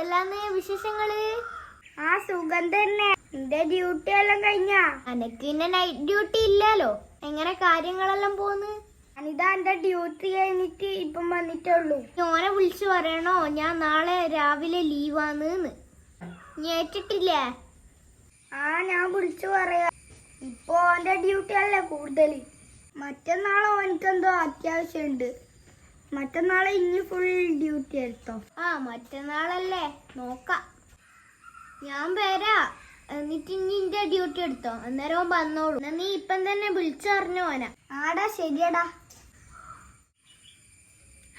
എന്തെല്ലാന്ന് വിശേഷങ്ങൾ? ആ സുഖം തന്നെ. എന്റെ ഡ്യൂട്ടി എല്ലാം കഴിഞ്ഞ? അനക്ക് പിന്നെ നൈറ്റ് ഡ്യൂട്ടി ഇല്ലല്ലോ എങ്ങനെ കാര്യങ്ങളെല്ലാം പോന്ന്? അനിതാ എന്റെ ഡ്യൂട്ടി കഴിഞ്ഞിട്ട് ഇപ്പം വന്നിട്ടുള്ളൂ ഓനെ വിളിച്ചു പറയണോ? ഞാൻ നാളെ രാവിലെ ലീവാന്ന്. ഞേറ്റിട്ടില്ലേ ആ ഞാൻ വിളിച്ചു പറയാ. ഇപ്പൊ ഓന്റെ ഡ്യൂട്ടി അല്ലേ കൂടുതൽ മറ്റന്നാളെ എനിക്കെന്തോ അത്യാവശ്യമുണ്ട് മറ്റന്നാളെ ഇനി ഫുൾ ഡ്യൂട്ടി എടുത്തോ ആ മറ്റന്നാളല്ലേ? നോക്കാം. ഞാൻ വരാ. എന്നിട്ട് ഇനി ഇന്റെ ഡ്യൂട്ടി എടുത്തോ. അന്നേരവും വന്നോളൂ. എന്നാ നീ ഇപ്പം തന്നെ വിളിച്ചറിഞ്ഞു ഓന ആടാ ശരിയടാ.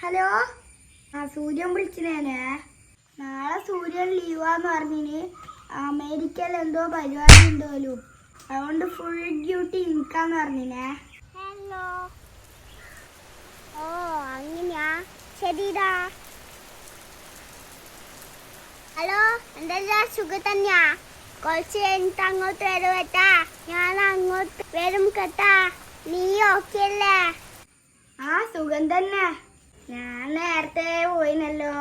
ഹലോ? ആ സൂര്യൻ വിളിച്ചിനേനെ. നാളെ സൂര്യൻ ലീവാന്ന് പറഞ്ഞിന്. അമേരിക്കയിൽ എന്തോ പരിപാടി ഉണ്ടോലും. അതുകൊണ്ട് ഫുൾ ഡ്യൂട്ടി നിൽക്കാന്ന് പറഞ്ഞിനെ. ഹലോ ഓ അങ്ങനെയാ ശരിടാ ഹലോ എന്താ സുഖം തന്നെയാ കുറച്ച് കഴിഞ്ഞിട്ട് അങ്ങോട്ട് ഞാൻ അങ്ങോട്ട് വരും കേട്ടാ നീ ഓക്കെ ആ ഞാൻ നേരത്തെ പോയിനല്ലോ.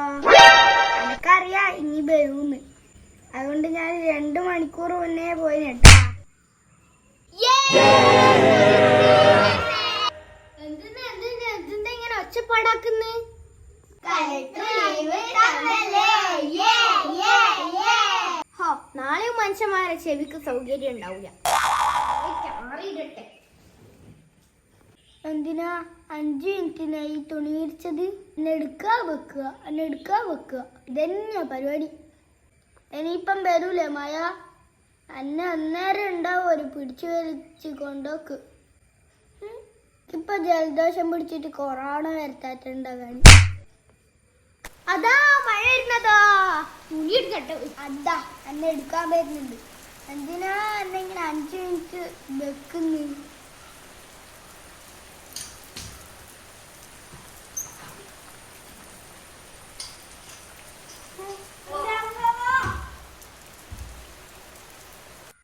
എനിക്കറിയാ ഇനി വരൂന്ന് അതുകൊണ്ട് ഞാൻ രണ്ടു മണിക്കൂർ മുന്നേ പോയി ഹോ നാളെയും മനുഷ്യന്മാരെ ചെവിക്ക് സൗകര്യം ഉണ്ടാവില്ല എന്തിനാ അഞ്ചു മിനിറ്റിന് ഈ തുണി വിരിച്ചത്? വെക്കുക എന്നെ വെക്കുക. ഇതന്നെയാ പരിപാടി. ഇനിയിപ്പം വരൂലേ മായ? അന്നെ അന്നേരം ഉണ്ടാവും ഒരു പിടിച്ചു വലിച്ച് കൊണ്ടോക്ക്. ഇപ്പൊ ജലദോഷം പിടിച്ചിട്ട് കൊറോണ വരുത്താറ്റുണ്ടാകാൻ അതാ മഴ ഇരുന്നതോ തുണി എടുക്കട്ടെ. അതാ എന്നെ എടുക്കാൻ വരുന്നുണ്ട്. എന്തിനാ എന്തെങ്കിലും അഞ്ചു മിനിറ്റ് വെക്കുന്നു?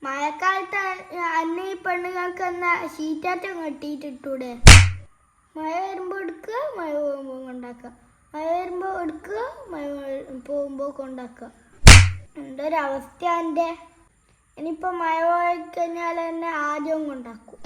മഴക്കാലത്ത് അന്നെ ഈ പെണ്ണുങ്ങൾക്ക് എന്നാ ഷീറ്റാറ്റം കെട്ടിയിട്ടിട്ടൂടെ? മഴ വരുമ്പോൾ എടുക്കുക മഴ പോകുമ്പോൾ കൊണ്ടാക്കുക. മഴ വരുമ്പോൾ എടുക്കുക മഴ പോകുമ്പോൾ കൊണ്ടാക്കുക. എന്തൊരവസ്ഥ എന്റെ ഇനിയിപ്പോൾ മഴ പോയി കഴിഞ്ഞാൽ എന്നെ ആദ്യം കൊണ്ടാക്കും.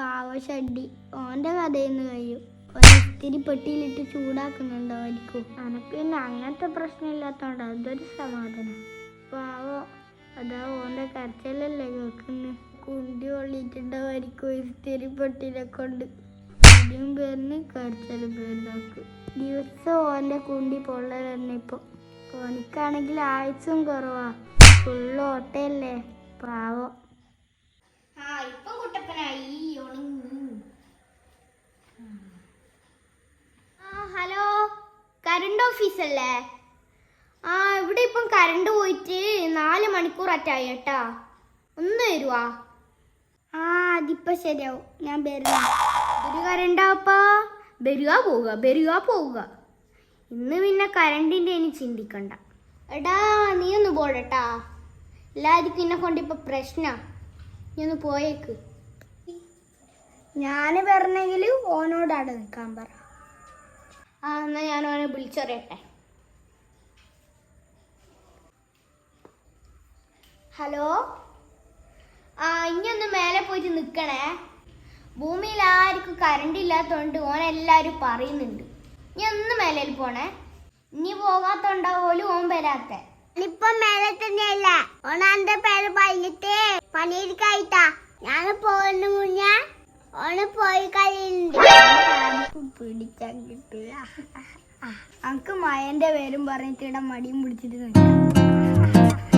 പാവഷഡ്ഡി ഓന്റെ കഥയിന്ന് കഴിയും. ഒരിത്തിരി പെട്ടിയിലിട്ട് ചൂടാക്കുന്നുണ്ടായിരിക്കും അനക്ക് പിന്നെ അങ്ങനത്തെ പ്രശ്നമില്ലാത്തോണ്ട്. അതൊരു സമാധാനം. പാവോ അതാ ഓന്റെ കരച്ചിലല്ലേ കേൾക്കുന്നത് കുണ്ടി കൊള്ളിട്ടുണ്ടാവായിരിക്കും ഇത്തിരി പെട്ടിനെ കൊണ്ട്. കുടിയും പേരിന് കരച്ചിലും പേരിലാക്കും ദിവസം ഓന്റെ കുണ്ടി പൊള്ളലെന്നെ ഇപ്പൊ. ഓനിക്കാണെങ്കിൽ ആയുസും കുറവാ. ഫുള്ള് ഓട്ടയല്ലേ? പാവോ ആ ഇപ്പം കുട്ടപ്പനായി ഉണങ്ങി ആ ഹലോ ഓഫീസല്ലേ ആ ഇവിടെ ഇപ്പം കറണ്ട് പോയിട്ട് നാല് മണിക്കൂർ അറ്റായി കേട്ടാ. ഒന്ന് വരുവാ. ആ അതിപ്പോ ശരിയാവും. ഞാൻ വരുന്നു. ഒരു കരണ്ടാപ്പാ വരിക പോവുക വരിക പോവുക. ഇന്ന് പിന്നെ കരണ്ടിന്റെ ഇനി ചിന്തിക്കണ്ട. എടാ നീ ഒന്ന് പോടട്ടാ. എല്ലാവർക്കും എന്നെ കൊണ്ട് ഇപ്പൊ പ്രശ്ന. നീ ഒന്ന് പോയേക്ക്. ഞാൻ പറഞ്ഞെങ്കിൽ ഓനോട് അവിടെ നിൽക്കാൻ പറ. ആ എന്നാൽ ഞാൻ അവനെ വിളിച്ചറിയട്ടെ. ഹലോ? ആ ഇനിയൊന്ന് മേലെ പോയിട്ട് നിൽക്കണേ ഭൂമിയിൽ ആർക്കും കറണ്ട് ഇല്ലാത്തതുകൊണ്ട് ഓൻ എല്ലാവരും പറയുന്നുണ്ട്. ഇനി ഒന്ന് മേലെ പോണേ. ഇനി പോകാത്തോണ്ടാവോലും ഓൻ വരാത്ത. ഇപ്പം മേലെ തന്നെയല്ല. ഓണാന്റെ പേര് പറഞ്ഞിട്ട് പണിയെടുക്കായിട്ടാ. ഞാൻ പോകുന്ന മുന്നേ ഓണ് പോയി കഴിയുന്നുണ്ട്. പിടിച്ചാൻ കിട്ടില്ല അനക്ക് മയന്റെ പേരും പറഞ്ഞിട്ട് ഇവിടെ മടിയും പിടിച്ചിട്ട് നിൽക്കാം